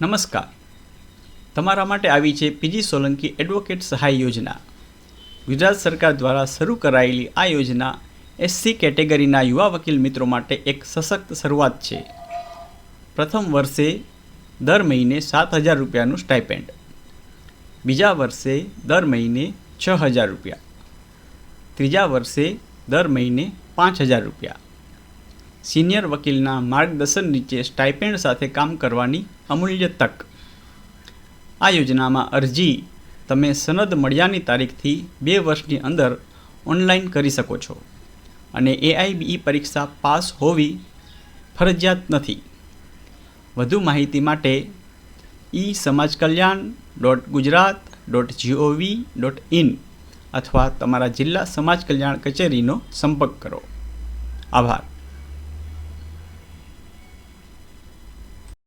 નમસ્કાર. તમારા માટે આવી છે પીજી સોલંકી એડવોકેટ સહાય યોજના. ગુજરાત સરકાર દ્વારા શરૂ કરાયેલી આ યોજના એસસી કેટેગરીના યુવા વકીલ મિત્રો માટે એક સશક્ત શરૂઆત છે. પ્રથમ વર્ષે દર મહિને સાત હજાર રૂપિયાનું સ્ટાઇપેન્ડ. બીજા વર્ષે દર મહિને છ હજાર રૂપિયા. ત્રીજા વર્ષે દર મહિને પાંચ હજાર રૂપિયા. સિનિયર વકીલના માર્ગદર્શન નીચે સ્ટાઇપેન્ડ સાથે કામ કરવાની અમૂલ્ય તક. આ યોજનામાં અરજી તમે સનદ મળ્યાની તારીખથી બે વર્ષની અંદર ઓનલાઈન કરી શકો છો અને એઆઈબીઈ પરીક્ષા પાસ હોવી ફરજિયાત નથી. વધુ માહિતી માટે e Samaj Kalyan dot Gujarat dot G O V dot in અથવા તમારા જિલ્લા સમાજ કલ્યાણ કચેરીનો સંપર્ક કરો. આભાર.